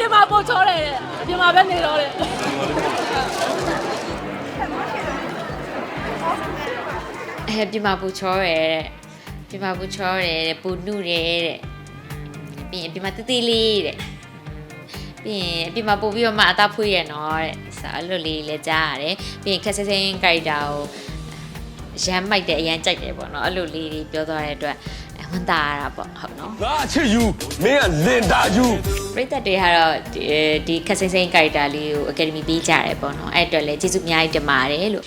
ပြင်မှာပို့ချောတယ်တဲ့အပြင်မှာပဲနေတော့တယ်အဲပြမပူချောရဲတဲ့ပြမပူချောရဲတဲ့ပူနုရဲတဲ့ပြီးရင်ပြမတတိလေးတဲ့ပြီးရင်ပြမပို့ပြီးတော့မှအသားဖွေးရနော်တဲ့ဆိုအဲ့လိုလေးလည်းကြားရတယ်ပြီးရင်ခက်ဆင်းဆင်းကြိုက်တာကိုရမ်းမိုက်တဲ့အရန်ကြိုက်တယ်ပေါ့နော်အဲ့လိုလေးတွေပြောသွားတဲ့အတွက်ဝန်တာရတာပေါ့ဟုတ်နော်ငါအချစ်ယူမင်းကလင်တာယူ ပရိသတ်တွေကတော့ဒီဒီခက်ဆင်းဆင်းကြိုက်တာလေးကိုအကယ်ဒမီပေးကြတယ်ပေါ့နော်အဲ့အတွက်လည်းကျေးဇူးအများကြီးတင်ပါတယ်လို့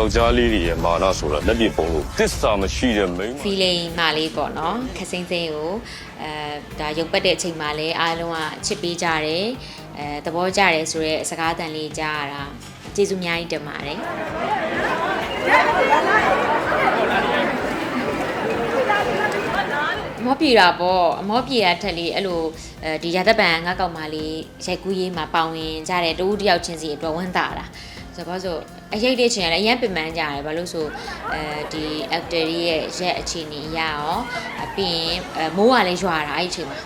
ယောက်ျားလေးတွေရဲ့မာနဆိုတာလက်ပြပုံလို့တစ္ဆာမရှိတဲ့မိန်းမ feeling မလေးပေါ့နော်ခက်စင်းစင်းကိုအဲဒါရုပ်ပတ်တဲ့အချိန်မှာလည်းအားလုံးကချစ်ပေးကြတယ်အဲသဘောကျတယ်ဆိုတော့စကားတန်လေးကြားရတာကျေးဇူးအများကြီးတင်ပါတယ်အမောပြေတာပေါ့အမောပြေတာထက်လေးအဲ့လိုအဲဒီရာသက်ပံငါကောက်မလေးရိုက်ကူးရေးမှာပေါဝင်ကြတဲ့တူတယောက်ချင်းစီအတွက်ဝမ်းသာတာဆိုတော့ဆို အရေးလေးချင်းလည်းအရင်ပင်ပန်းကြတယ်ဘာလို့ဆိုအဲဒီ actor ရဲ့ရက်အခြေအနေအရရောပြီးရင်အဲမိုးကလည်းရွာတာအဲ့ဒီအချိန်မှာ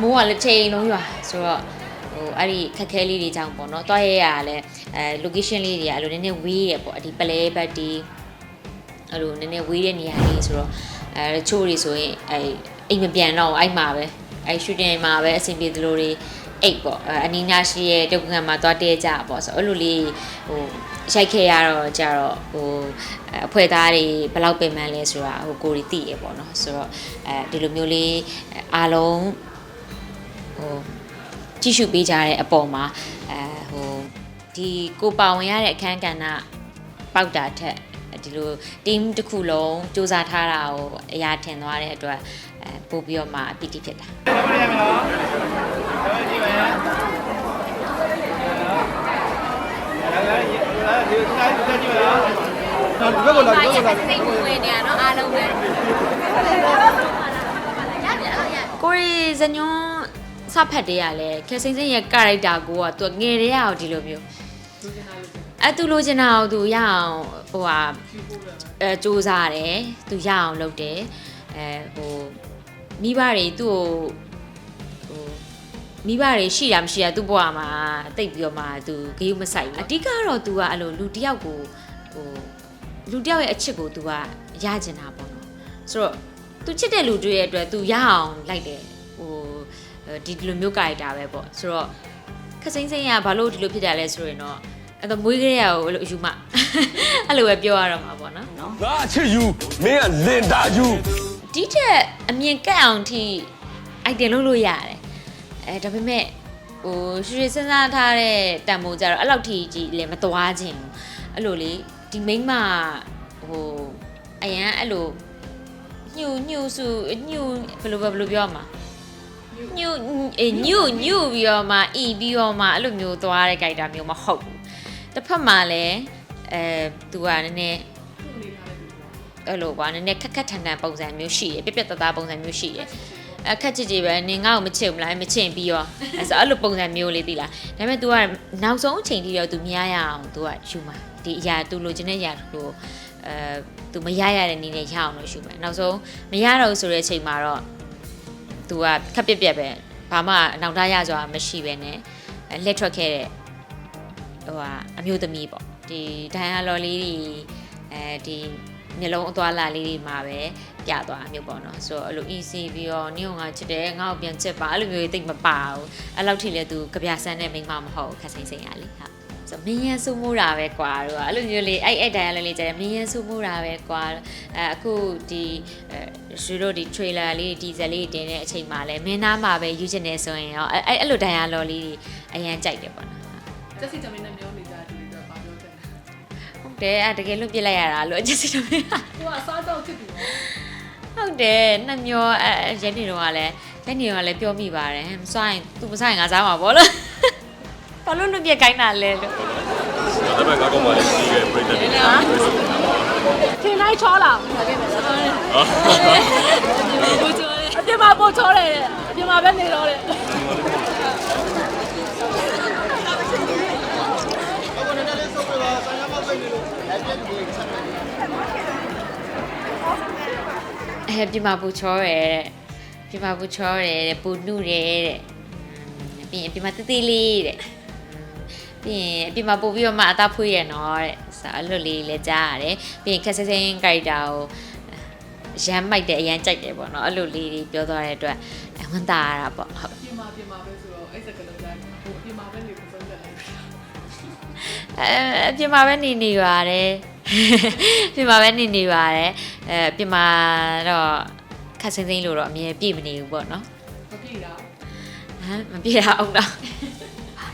မိုးကလည်းချိန်လုံးရွာဆိုတော့ဟိုအဲ့ဒီခက်ခဲလေးတွေကြောင့်ပေါ့နော်တွားရရလည်းအဲ location လေးတွေကအဲ့လိုနည်းနည်းဝေးရပေါ့ဒီပလဲဘတ်ဒီအဲ့လိုနည်းနည်းဝေးတဲ့နေရာလေးဆိုတော့အဲချိုးတွေဆိုရင်အဲအိမ်မပြန်တော့ဘူးအဲ့မှာပဲအဲ့ shooting မှာပဲအဆင်ပြေသလိုတွေ အိတ်ပေါ့အဲအနီးနားရှိရဲ့တုတ်ကန်မှာသွားတဲကြပေါ့ဆိုတော့အဲ့လိုလေးဟိုရိုက်ခဲ့ရတော့ကြတော့ဟိုအဖွဲသားတွေဘယ်လောက်ပင်ပန်းလဲဆိုတာဟိုကိုရီသိရပေါ့နော်ဆိုတော့အဲဒီလိုမျိုးလေးအားလုံးဟိုကြည့်ရှုပေးကြတဲ့အပေါ်မှာအဲဟိုဒီကိုပါဝင်ရတဲ့အခန်းကဏ္ဍပေါက်တာထက်ဒီလို team တစ်ခုလုံးစူးစမ်းထားတာကိုအရာထင်သွားတဲ့အတွက်အဲပို့ပြီးတော့မှအပီတိဖြစ်တာ ဒီဘ က်ကိုလာဒီဘက်ကိုလာစိတ်ဝင်နေရတော့အားလုံးပဲကိုရီဇညွန်းစဖတ်တဲ့ရလဲခဲစိမ့်စိမ့်ရဲ့ကာရိုက်တာကိုကသူငယ်တဲ့ရအောင်ဒီလိုမျိုးအဲသူလိုချင်တာကိုသူရအောင်ဟိုဟာအဲစူးစားတယ်သူရအောင်လုပ်တယ်အဲဟိုမိဘတွေသူ့ကိုဟိုမိဘတွေရှိတာမရှိတာသူ့ဘဝမှာတိတ်ပြီးတော့မှသူဂရုမစိုက်ဘူးအဓိကတော့သူကအဲ့လိုလူတစ်ယောက်ကိုဟို လူတယောက်ရဲ့အချစ်ကို तू ကရကျင်တာပေါ့နော်ဆိုတော့ तू ချစ်တဲ့လူတွေရဲ့အတွက် तू ရအောင်လိုက်တယ်ဟိုဒီဒီလိုမျိုးကာရက်တာပဲပေါ့ဆိုတော့ခစိမ့်စိမ့်ကဘာလို့ဒီလိုဖြစ်တာလဲဆိုရင်တော့အဲ့တော့မွေးကလေးရကိုအဲ့လိုအယူမအဲ့လိုပဲပြောရတော့မှာပေါ့နော် ငါအချစ်ယူမင်းကလင်တာယူ ဒီထက်အမြင်ကက်အောင်ထိအိုက်တင်လုပ်လို့ရတယ်အဲဒါပေမဲ့ ဟိုရွှေရွှေစဉ်းစားထားတဲ့တန်မိုးကြတော့အဲ့လောက်ထိကြီးလည်းမသွားခြင်းဘူးအဲ့လိုလေဒီမိန်းမဟိုအရန်အဲ့လိုညှူညှူစုညှူဘယ်လိုပဲဘယ်လိုပြောမှာညှူအေးညှူညှူပြီးတော့မှအီပြီးတော့မှအဲ့လိုမျိုးသွားတဲ့ character မျိုးမဟုတ်ဘူးတစ်ဖက်မှာလည်းအဲသူကနည်းနည်းအဲ့လိုကွာနည်းနည်းခက်ခက်ထန်ထန်ပုံစံမျိုးရှိရပြက်ပြက်သားသားပုံစံမျိုးရှိရ အခက်ချစ်ကြည့်ပဲနင်ငါ့ကိုမချစ်ဘူးလားမချစ်ပြီးရောအဲ့ဆိုအဲ့လိုပုံစံမျိုးလေးသိလားဒါပေမဲ့ तू ကနောက်ဆုံးအချိန်ထိတော့ तू မရရအောင် तू ကယူမှာဒီအရာ तू လိုချင်တဲ့အရာကိုအဲ तू မရရတဲ့နည်းနဲ့ရအောင်လို့ယူမှာနောက်ဆုံးမရတော့ဘူးဆိုတဲ့အချိန်မှာတော့ तू ကခက်ပြက်ပြက်ပဲဘာမှအနောက်သားရစွာမရှိပဲနဲ့လက်ထွက်ခဲ့တဲ့ဟိုဟာအမျိုးသမီးပေါ့ဒီဒိုင်ယာလော်လေးတွေအဲဒီ မျိုးလုံးအသွားလာလေးတွေမှာပဲပြသွားမျိုးပေါ့နော်ဆိုတော့အဲ့လို easy ပြီးတော့နင့်ကငါချစ်တယ်ငါ့ကိုပြန်ချစ်ပါအဲ့လိုမျိုးတိတ်မပါဘူးအဲ့လောက်ထိလည်း तू ကြပြဆန်းတဲ့မိန်းမမဟုတ်ဘူးခက်စိမ့်စိမ့်ရလေဟာဆိုမင်းရဆူမိုးတာပဲကွာတို့ကအဲ့လိုမျိုးလေးအဲ့အဲ့တိုင်းလေးလေးကျတယ်မင်းရဆူမိုးတာပဲကွာအဲအခုဒီအဲရွှေတို့ဒီ trailer လေးဒီဇယ်လေးတင်တဲ့အချိန်မှာလဲမင်းသားမှာပဲယူချင်နေဆိုရင်ရောအဲ့အဲ့လိုဒိုင်ယာလော်လေးတွေအရန်ကြိုက်တယ်ပေါ့နော်တက်စီတမင်းနဲ့မျိုးနေကြတယ်ဒီကဘာပြောတယ်ဟု တ်တယ်အဲ့တကယ်လို့ပြစ်လိုက်ရတာလို့အချက်စီတော့မင်းသူကစားတော့ဖြစ်ပြီနော်ဟုတ်တယ်နှမျောအဲရဲနေတော့ကလည်းရဲနေတော့ကလည်းပြောမိပါတယ်မစားရင် तू မစားရင်ငါစားမှာပေါ့လို့ဘာလို့လွတ်ပြက်ခိုင်းတာလဲလို့ဒါပေမဲ့ငါကောင်မလေးကြီးရဲ့ပြိတ္တတွေထင်တိုင်းချောလာအပြင်မှာပို့ချောတယ်အပြင်မှာပဲနေတော့တယ် အဲပြမပူချောရဲတဲ့ပြမပူချောရဲတဲ့ပူနုရဲတဲ့ပြီးရင်ပြမတတိလေးတဲ့ပြီးရင်ပြမပူပြီးတော့မှအသားဖွေးရနော်တဲ့ဆိုအဲ့လိုလေးလည်းကြားရတယ်ပြီးရင်ခက်ဆဲဆင်းကြိုက်တာကိုရမ်းမိုက်တယ်အရန်ကြိုက်တယ်ပေါ့နော်အဲ့လိုလေးတွေပြောသွားတဲ့အတွက်အဝန်တာရတာပေါ့ဟုတ်ပြင်မှာပြင်မှာပဲဆိုတော့အဲ့စကလုံးတိုင်းဟိုပြင်မှာပဲနေပုံစံတယ် အဲအပြင်မှာပဲနေနေပါတယ်ပြင်မှာပဲနေနေပါတယ်အဲပြင်မှာတော့ခက်ဆင်းဆင်းလို့တော့အမြဲပြည့်မနေဘူးပေါ့နော်မပြေတာဟမ်မပြည့်တာအောင်တော့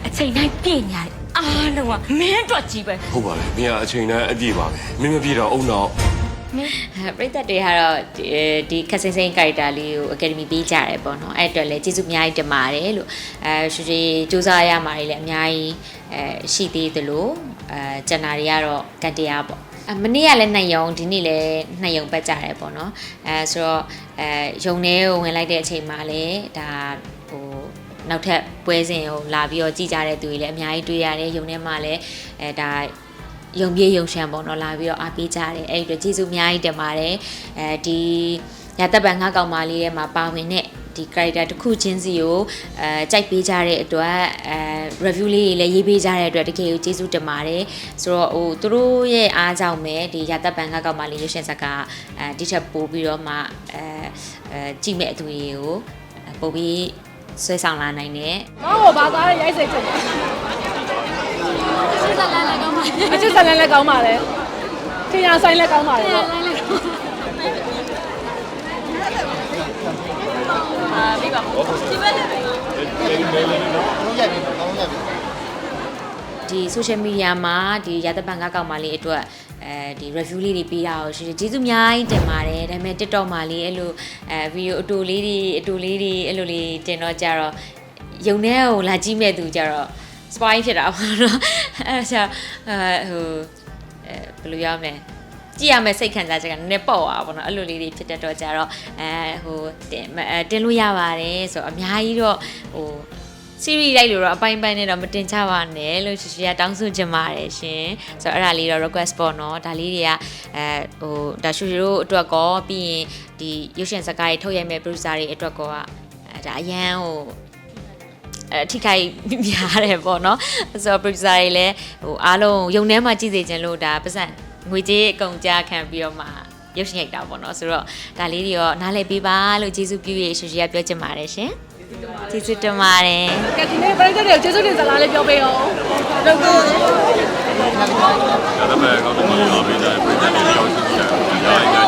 အချိန်တိုင်းပြည့်ညာတယ်အားလုံးကမင်းအတွက်ကြီးပဲဟုတ်ပါလေမင်းကအချိန်တိုင်းအပြည့်ပါပဲမင်းမပြည့်တော့အုံတော့အဲ ပရိသတ်တွေကတော့ဒီဒီခက်ဆင်းဆင်း character လေးကို academy ပေးကြတယ်ပေါ့နော်အဲ့အတွက်လည်းကျေးဇူးအများကြီးတင်ပါတယ်လို့အဲရွှေရွှေစူးစမ်းရမှာတွေလည်းအများကြီးအဲရှိသေးသလိုအဲကျန်တာတွေကတော့ကတ်တရားပေါ့အမနေ့ကလည်းနှစ်ယုံဒီနေ့လည်းနှစ်ယုံပတ်ကြတယ်ပေါ့နော်အဲဆိုတော့အဲယုံထဲကိုဝင်လိုက်တဲ့အချိန်မှာလည်းဒါဟိုနောက်ထပ်ပွဲစဉ်ကိုလာပြီးတော့ကြည်ကြတဲ့သူတွေလည်းအများကြီးတွေ့ရတယ်ယုံထဲမှာလည်းအဲဒါ ယုံပြေးယုံရှမ်းပေါ့နော်လာပြီးတော့အားပေးကြတယ်အဲ့ဒီတော့ကျေးဇူးအများကြီးတင်ပါတယ်အဲဒီရသက်ပံငါကောင်မလေးရဲ့မှာပါဝင်တဲ့ဒီ character တစ်ခုချင်းစီကိုအဲကြိုက်ပေးကြတဲ့အတွက်အဲ review လေးတွေလည်းရေးပေးကြတဲ့အတွက်တကယ်ကိုကျေးဇူးတင်ပါတယ်ဆိုတော့ဟိုသူတို့ရဲ့အားကြောင့်ပဲဒီရသက်ပံငါကောင်မလေးရွှေရှင်ဆက်ကအဲဒီချက်ပို့ပြီးတော့မှအဲအဲကြည့်မဲ့အသူတွေကိုပို့ပြီးဆွဲဆောင်လာနိုင်တယ်ငါ့ကိုဘာသားရဲရိုက်စိတ်ချင်တယ်အချစ်ဇ လန်းလည်းကောင်းပါလေအချစ်ဇလန်းလည်းကောင်းပါလေထင်ရဆိုင်လည်းကောင်းပါလေပေါ့ဒီ social media မှာဒီရသပန်ကကောက်မလေးအတွက်အဲဒီ review လေးတွေပေးတာကိုရှိတယ်ကျေးဇူးအများကြီးတင်ပါတယ်ဒါပေမဲ့ TikTok မှာလေးအဲ့လိုအဲဗီဒီယိုအတူလေးတွေအတူလေးတွေအဲ့လိုလေးတင်တော့ကြတော့ယုံထဲကိုလာကြည့်မဲ့သူကြတော့ spoil ဖြစ်တာပေါ့နော်အဲ့ဒါအဲဟိုအဲဘယ်လိုရမလဲကြည့်ရမယ်စိတ်ခံစားချက်ကနည်းနည်းပေါ့သွားပါဘောနော်အဲ့လိုလေးတွေဖြစ်တတ်တော့ကြတော့အဲဟိုတင်အဲတင်လို့ရပါတယ်ဆိုတော့အများကြီးတော့ဟို series လိုက်လို့တော့အပိုင်းပိုင်းနဲ့တော့မတင်ချပါနဲ့လို့ရှိရှိကတောင်းဆိုချင်ပါတယ်ရှင်ဆိုတော့အဲ့ဒါလေးတော့ request ပေါ့နော်ဒါလေးတွေကအဲဟိုဒါရှူရှူတို့အတွက်ကောပြီးရင်ဒီရုပ်ရှင်စကားတွေထုတ်ရိုက်မဲ့ producer တွေအတွက်ကောကအဲဒါအရန်ဟို အထိခိုက်များတယ်ပေါ့နော်ဆိုတော့ producer တွေလည်းဟိုအားလုံးယုံထဲမှာကြည့်စေချင်လို့ဒါပတ်စံငွေကြေးအကုန်ကြားခံပြီးတော့မှရုပ်ရှင်ရိုက်တာပေါ့နော်ဆိုတော့ဒါလေးတွေရောနားလည်ပေးပါလို့ကျေးဇူးပြုရရှူရှူကပြောချင်ပါတယ်ရှင်ကျေးဇူးတင်ပါတယ်ကဲဒီနေ့ပရိသတ်တွေကိုကျေးဇူးတင်စကားလေးပြောပေးအောင်လုပ်ကိုရတဲ့ဘက်ကောက်တော့မလာပေးတဲ့ပြည်သက်တွေရောက်ရှိကြတယ်။ဒါအရင်ကကြည့်တယ်။